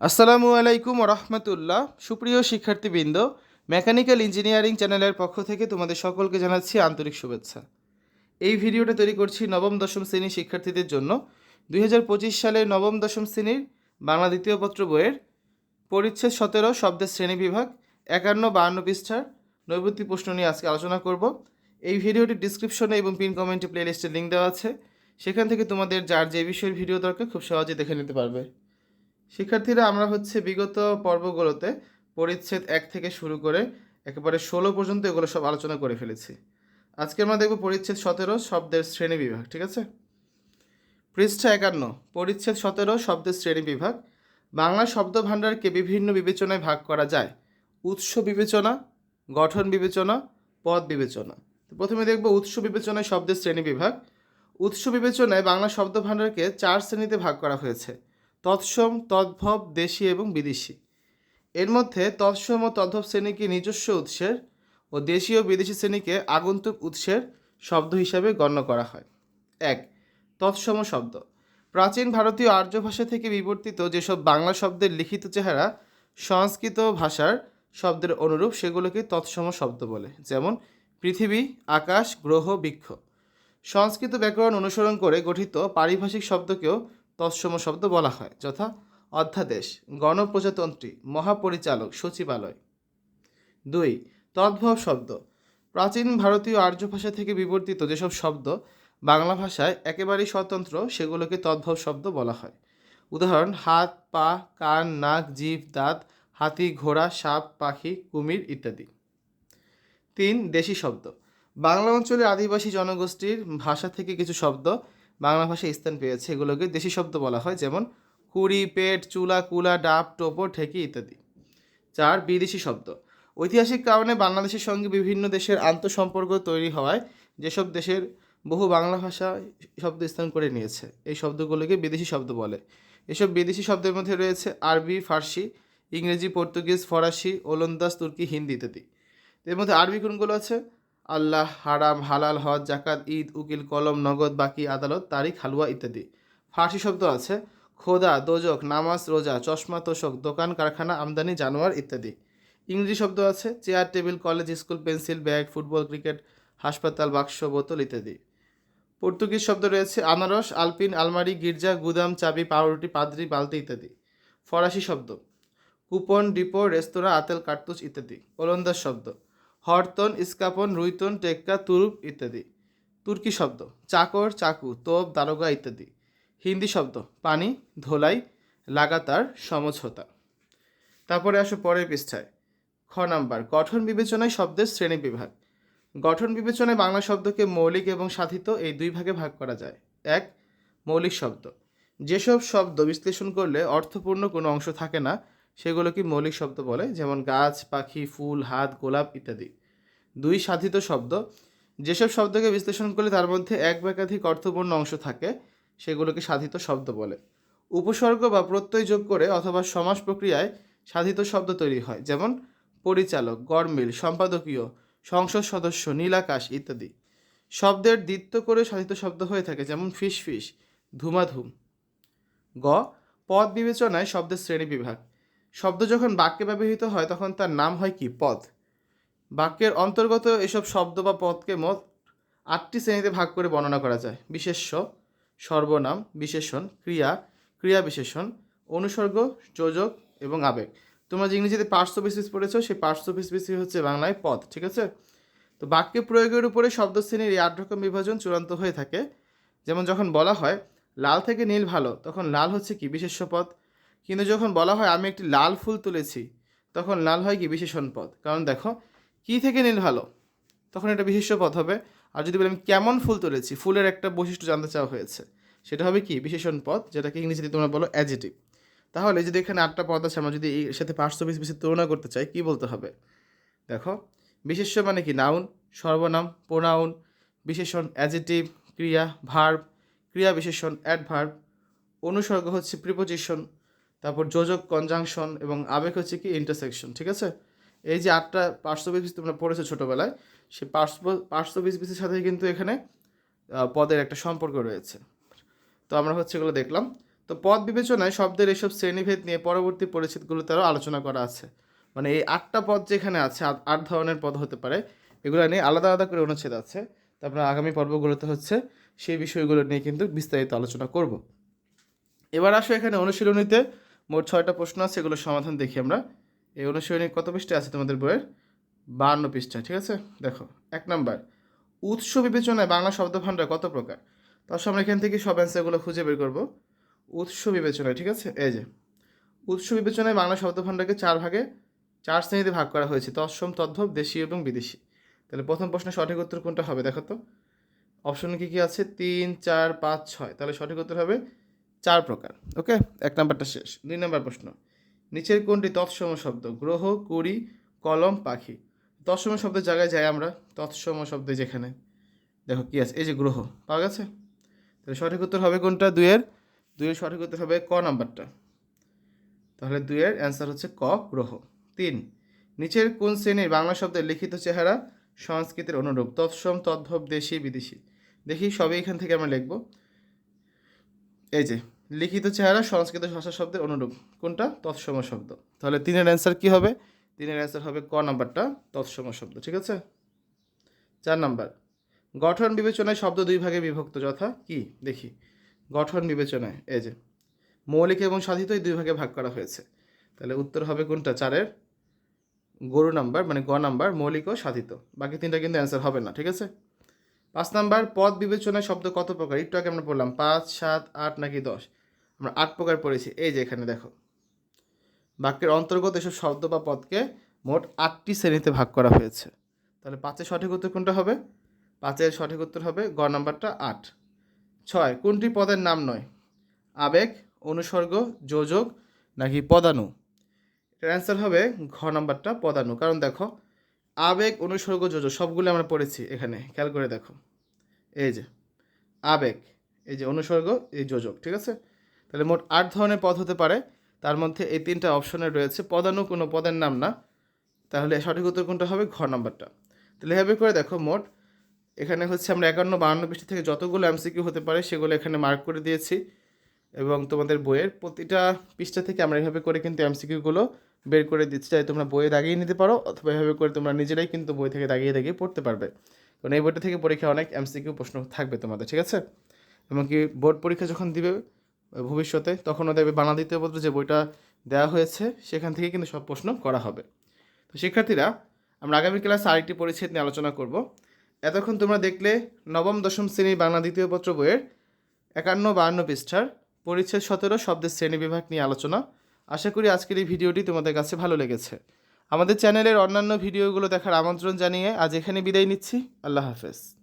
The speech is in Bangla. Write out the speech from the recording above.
আসসালামু আলাইকুম রহমতুল্লাহ। সুপ্রিয় শিক্ষার্থীবৃন্দ, মেকানিক্যাল ইঞ্জিনিয়ারিং চ্যানেলের পক্ষ থেকে তোমাদের সকলকে জানাচ্ছি আন্তরিক শুভেচ্ছা। এই ভিডিওটা তৈরি করছি নবম, দশম শ্রেণির শিক্ষার্থীদের জন্য। দুই হাজার পঁচিশ সালের নবম, দশম শ্রেণির বাংলা দ্বিতীয় পত্র বইয়ের পরিচ্ছেদ সতেরো, শব্দের শ্রেণি বিভাগ, একান্ন, বাহান্ন পৃষ্ঠার নৈবত্তিক প্রশ্ন নিয়ে আজকে আলোচনা করব। এই ভিডিওটি ডিসক্রিপশনে এবং পিন কমেন্টে প্লেলিস্টের লিঙ্ক দেওয়া আছে। সেখান থেকে তোমাদের যার যে বিষয়ের ভিডিও দরকার খুব সহজে দেখে নিতে পারবে। শিক্ষার্থীরা আমরা হচ্ছে বিগত পর্বগুলোতে পরিচ্ছেদ এক থেকে শুরু করে একেবারে ষোলো পর্যন্ত এগুলো সব আলোচনা করে ফেলেছি। আজকে আমরা দেখব পরিচ্ছেদ সতেরো, শব্দের শ্রেণি বিভাগ, ঠিক আছে? পৃষ্ঠা একান্ন, পরিচ্ছেদ সতেরো, শব্দের শ্রেণি বিভাগ। বাংলা শব্দ ভাণ্ডারকে বিভিন্ন বিবেচনায় ভাগ করা যায়। উৎস বিবেচনা, গঠন বিবেচনা, পদ বিবেচনা। তো প্রথমে দেখব উৎস বিবেচনায় শব্দের শ্রেণি বিভাগ। উৎস বিবেচনায় বাংলা শব্দ ভাণ্ডারকে চার শ্রেণীতে ভাগ করা হয়েছে। তৎসম, তদ্ভব, দেশি এবং বিদেশি। এর মধ্যে তৎসম ও তদ্ভব শ্রেণীকে নিজস্ব উৎসের ও দেশীয় বিদেশি শ্রেণীকে আগন্তুক উৎসের শব্দ হিসাবে গণ্য করা হয়। এক, তৎসম শব্দ। প্রাচীন ভারতীয় আর্য ভাষা থেকে বিবর্তিত যেসব বাংলা শব্দের লিখিত চেহারা সংস্কৃত ভাষার শব্দের অনুরূপ সেগুলোকে তৎসম শব্দ বলে, যেমন পৃথিবী, আকাশ, গ্রহ, বৃক্ষ। সংস্কৃত ব্যাকরণ অনুসরণ করে গঠিত পারিভাষিক শব্দকেও তৎসম শব্দ বলা হয়। যথা অধ্যাদেশ, গণপ্রজাতন্ত্রী, মহাপরিচালক, সচিবালয়। দুই, তদ্ভব শব্দ। প্রাচীন ভারতীয় আর্য ভাষা থেকে বিবর্তিত যেসব শব্দ বাংলা ভাষায় একেবারেই স্বতন্ত্র, সেগুলোকে তদ্ভব শব্দ বলা হয়। উদাহরণ, হাত, পা, কান, নাক, জিভ, দাঁত, হাতি, ঘোড়া, সাপ, পাখি, কুমির ইত্যাদি। তিন, দেশি শব্দ। বাংলা অঞ্চলের আদিবাসী জনগোষ্ঠীর ভাষা থেকে কিছু শব্দ বাংলা ভাষায় স্থান পেয়েছে এগুলোকে দেশি শব্দ বলা হয়, যেমন কুড়ি পেট, চুলা, কুলা, ডাব টোপো ঠেকি ইত্যাদি। চার, বিদেশি শব্দ। ঐতিহাসিক কারণে বাংলাদেশের সঙ্গে বিভিন্ন দেশের আন্তঃসম্পর্ক তৈরি হওয়ায় যেসব দেশের বহু বাংলা ভাষা শব্দ স্থান করে নিয়েছে, এই শব্দগুলোকে বিদেশি শব্দ বলে। এসব বিদেশি শব্দের মধ্যে রয়েছে আরবি, ফার্সি, ইংরেজি, পর্তুগিজ, ফরাসি, ওলন্দাজ, তুর্কি, হিন্দি ইত্যাদি। এর মধ্যে আরবি কোনগুলো আছে? আল্লাহ, হারাম, হালাল, হজ, জাকাত, ঈদ, উকিল, কলম, নগদ, বাকি, আদালত, তারিখ, হালুয়া ইত্যাদি। ফার্সি শব্দ আছে, খোদা, দোজক, নামাজ, রোজা, চশমা, তোষক, দোকান, কারখানা, আমদানি, জানোয়ার ইত্যাদি। ইংরেজি শব্দ আছে, chair, table, college, school, pencil, bag, football, cricket, হাসপাতাল, বাক্স, বোতল ইত্যাদি। পর্তুগিজ শব্দ রয়েছে, আনারস, আলপিন, আলমারি, গির্জা, গুদাম, চাবি, পাউরুটি, পাদ্রি, বালতি ইত্যাদি। ফরাসি শব্দ, কুপন, ডিপো, রেস্তোরাঁ, আতেল, কার্তুজ ইত্যাদি। ওলন্দাজ শব্দ হরতন, ইস্কাপন, রুইতন, টেক্কা, তুরুপ ইত্যাদি। তুর্কি শব্দ। চাকর, চাকু, তোপ, দারোগা ইত্যাদি। হিন্দি শব্দ। পানি, ধোলাই, লাগাতার, সমঝোতা। তারপরে আসো পরের পৃষ্ঠায়। খ নাম্বার। গঠন বিবেচনায় শব্দের শ্রেণি বিভাগ। গঠন বিবেচনায় বাংলা শব্দকে মৌলিক এবং সাধিত এই দুই ভাগে ভাগ করা যায়। এক, মৌলিক শব্দ। যেসব শব্দ বিশ্লেষণ করলে অর্থপূর্ণ কোনো অংশ থাকে না, সেগুলোকে মৌলিক শব্দ বলে, যেমন গাছ, পাখি, ফুল, হাত, গোলাপ ইত্যাদি। দুই সাধিত শব্দ। যেসব শব্দকে বিশ্লেষণ করলে তার মধ্যে এক বা একাধিক অর্থপূর্ণ অংশ থাকে, সেগুলোকে সাধিত শব্দ বলে। উপসর্গ বা প্রত্যয় যোগ করে অথবা সমাস প্রক্রিয়ায় সাধিত শব্দ তৈরি হয়, যেমন পরিচালক গরমিল সম্পাদকীয়, সংসদ সদস্য, নীলাকাশ ইত্যাদি। শব্দের দ্বিত্ব করে সাধিত শব্দ হয়ে থাকে, যেমন ফিস ফিস, ধুমাধুম। গ, পদ বিবেচনায় শব্দের শ্রেণি বিভাগ। শব্দ যখন বাক্যে ব্যবহৃত হয়, তখন তার নাম হয় কি? পদ। বাক্যের অন্তর্গত এসব শব্দ বা পদকে মোট আটটি শ্রেণীতে ভাগ করে বর্ণনা করা যায়। বিশেষ্য, সর্বনাম, বিশেষণ, ক্রিয়া ক্রিয়া বিশেষণ, অনুসর্গ, যোজক এবং আবেগ। তোমরা যে ইংরেজিতে পার্শ্ব বিশেষ পড়েছো, সেই পার্শ্ব বিশেষ হচ্ছে বাংলায় পদ, ঠিক আছে? তো বাক্যে প্রয়োগের উপরে শব্দ শ্রেণির এই আট রকম বিভাজন চূড়ান্ত হয়ে থাকে। যেমন যখন বলা হয়, লাল থেকে নীল ভালো তখন লাল হচ্ছে কি? বিশেষ্য পদ। কিন্তু যখন বলা হয়, আমি একটি লাল ফুল তুলেছি তখন লাল হয় কি? বিশেষণ পদ। কারণ দেখো কি থেকে নীল ভালো? তখন এটা বিশেষ্য পদ হবে। আর যদি বলি আমি কেমন ফুল তুলেছি, ফুলের একটা বৈশিষ্ট্য জানতে চাওয়া হয়েছে, সেটা হবে কি? বিশেষণ পদ যেটাকে ইংরেজিতে তোমরা বলো অ্যাজিটিভ তাহলে যদি এখানে আটটা পদ আছে, আমরা যদি এর সাথে পার্শ্ব বিশেষ তুলনা করতে চাই, কি বলতে হবে? দেখো, বিশেষ্য মানে কি? নাউন সর্বনাম প্রোনাউন বিশেষণ অ্যাজিটিভ ক্রিয়া ভার্ব ক্রিয়া বিশেষণ অ্যাডভার্ব অনুসর্গ হচ্ছে প্রিপোজিশন তারপর যোজক কনজাংশন এবং আবেগ হচ্ছে কি? ইন্টারসেকশন ঠিক আছে? এই যে আটটা পার্শ্ব বিশেষ তোমরা পড়েছো ছোটোবেলায় সেই পার্শ্ব পার্শ্ব বিশেষের সাথে কিন্তু এখানে পদের একটা সম্পর্ক রয়েছে। তো আমরা হচ্ছে এগুলো দেখলাম। তো পদ বিবেচনায় শব্দের এসব শ্রেণীভেদ নিয়ে পরবর্তী পরিচ্ছেদগুলোতে আরও আলোচনা করা আছে। মানে এই আটটা পদ যেখানে আছে, আট ধরনের পদ হতে পারে, এগুলো নিয়ে আলাদা আলাদা করে অনুচ্ছেদ আছে। তারপরে আগামী পর্বগুলোতে হচ্ছে সেই বিষয়গুলো নিয়ে কিন্তু বিস্তারিত আলোচনা করব। এবার আসো এখানে অনুশীলনীতে মোট ছয়টা প্রশ্ন আছে, এগুলোর সমাধান দেখি আমরা। এই অনুশীলনী কত পৃষ্ঠা আছে তোমাদের বইয়ের? বান্ন পৃষ্ঠা, ঠিক আছে? দেখো, এক নাম্বার। উৎস বিবেচনায় বাংলা শব্দভাণ্ডার কত প্রকার? তার আমরা এখান থেকে সব অ্যান্সারগুলো খুঁজে বের করব। উৎস বিবেচনায়, ঠিক আছে? এই যে, উৎস বিবেচনায় বাংলা শব্দভাণ্ডারকে চার ভাগে, চার শ্রেণীতে ভাগ করা হয়েছে। তৎসম, তদ্ভব দেশীয় এবং বিদেশি। তাহলে প্রথম প্রশ্নের সঠিক উত্তর কোনটা হবে দেখো তো? অপশন কী কী আছে? তিন, চার, পাঁচ, ছয়। তাহলে সঠিক উত্তর হবে চার প্রকার ওকে এক নাম্বারটা শেষ। দুই নাম্বার প্রশ্ন। নিচের কোনটি তৎসম শব্দ, গ্রহ, কুড়ি, কলম, পাখি। তৎসম শব্দের জায়গায় যাই আমরা, তৎসম শব্দে যেখানে। দেখো কি আছে, এই যে গ্রহ, পাওয়া গেছে? তাহলে সঠিক উত্তর হবে কোনটা? দুইয়ের দুইয়ের সঠিক উত্তর হবে ক নাম্বারটা। তাহলে দুইয়ের অ্যান্সার হচ্ছে ক, গ্রহ। তিন, নিচের কোন শ্রেণির বাংলা শব্দের লিখিত চেহারা সংস্কৃতির অনুরূপ? তৎসম, তদ্ভব, দেশি, বিদেশি। দেখি সবই এখান থেকে আমরা লিখব। এই যে লিখিত চেহারা সংস্কৃত ভাষা শব্দের অনুরূপ। কোনটা? তৎসম শব্দ। তাহলে তিনের অ্যান্সার কি হবে? তিনের অ্যান্সার হবে ক নাম্বারটা? তৎসম শব্দ, ঠিক আছে? চার নাম্বার। গঠন বিবেচনায় শব্দ দুই ভাগে বিভক্ত, যথা কি? দেখি। গঠন বিবেচনায়, এই যে। মৌলিক এবং সাধিত এই দুই ভাগে ভাগ করা হয়েছে। তাহলে উত্তর হবে কোনটা? চারের। গরু নাম্বার মানে গ নাম্বার, মৌলিক ও সাধিত। বাকি তিনটা কিন্তু অ্যান্সার হবে না, ঠিক আছে? পাঁচ নাম্বার, পদ বিবেচনায় শব্দ কত প্রকার? একটু আগে আমরা বললাম পাঁচ, সাত, আট নাকি দশ? আমরা আট প্রকার পড়েছি। এই যে এখানে দেখো। বাক্যের অন্তর্গত এসব শব্দ বা পদকে মোট আটটি শ্রেণীতে ভাগ করা হয়েছে। তাহলে পাঁচের সঠিক উত্তর কোনটা হবে? পাঁচের সঠিক উত্তর হবে গ নাম্বারটা আট। ছয়, কোনটি পদের নাম নয়? আবেগ, অনুসর্গ, যোজক নাকি পদানু এটার অ্যান্সার হবে ঘ নাম্বারটা পদানু কারণ দেখো, আবেগ, অনুসর্গ, যোজক সবগুলো আমরা পড়েছি এখানে। খেয়াল করে দেখো। এই যে, আবেগ, এই যে অনুসর্গ, এই যোজক, ঠিক আছে? তাহলে মোট আট ধরনের পদ হতে পারে। তার মধ্যে এই তিনটা অপশনে রয়েছে। পদানু কোনো পদের নাম না। তাহলে সঠিক উত্তর কোনটা হবে? ঘ নাম্বারটা। তাহলে এভাবে করে দেখো, মোট এখানে হচ্ছে আমরা একান্ন, বাহান্ন পৃষ্ঠা থেকে যতগুলো এমসিকিউ হতে পারে সেগুলো এখানে মার্ক করে দিয়েছি। এবং তোমাদের বইয়ের প্রতিটা পৃষ্ঠা থেকে আমরা এভাবে করে কিন্তু এমসিকিউগুলো বের করে দিচ্ছি। চাই তোমরা বইয়ে দাগিয়ে নিতে পারো, অথবা এভাবে করে তোমরা নিজেরাই কিন্তু বই থেকে দাগিয়ে দাগিয়ে পড়তে পারবে। কারণ এই বইটা থেকে পরীক্ষা অনেক এমসিকিউ প্রশ্ন থাকবে তোমাদের, ঠিক আছে? এমনকি বোর্ড পরীক্ষা যখন দিবে ভবিষ্যতে, তখনও বাংলা দ্বিতীয় পত্র যে বইটা দেওয়া হয়েছে, সেখান থেকে কিন্তু সব প্রশ্ন করা হবে। তো শিক্ষার্থীরা, আমরা আগামী ক্লাসে আরেকটি পরিচ্ছেদ নিয়ে আলোচনা করব। এতক্ষণ তোমরা দেখলে নবম, দশম শ্রেণির বাংলা দ্বিতীয় পত্র বইয়ের একান্ন, বাহান্ন পৃষ্ঠার পরিচ্ছেদ সতেরো শব্দের শ্রেণি বিভাগ নিয়ে আলোচনা। আশা করি আজকের এই ভিডিওটি তোমাদের কাছে ভালো লেগেছে। আমাদের চ্যানেলের অন্যান্য ভিডিওগুলো দেখার আমন্ত্রণ জানিয়ে আজ এখানে বিদায় নিচ্ছি। আল্লাহ হাফেজ।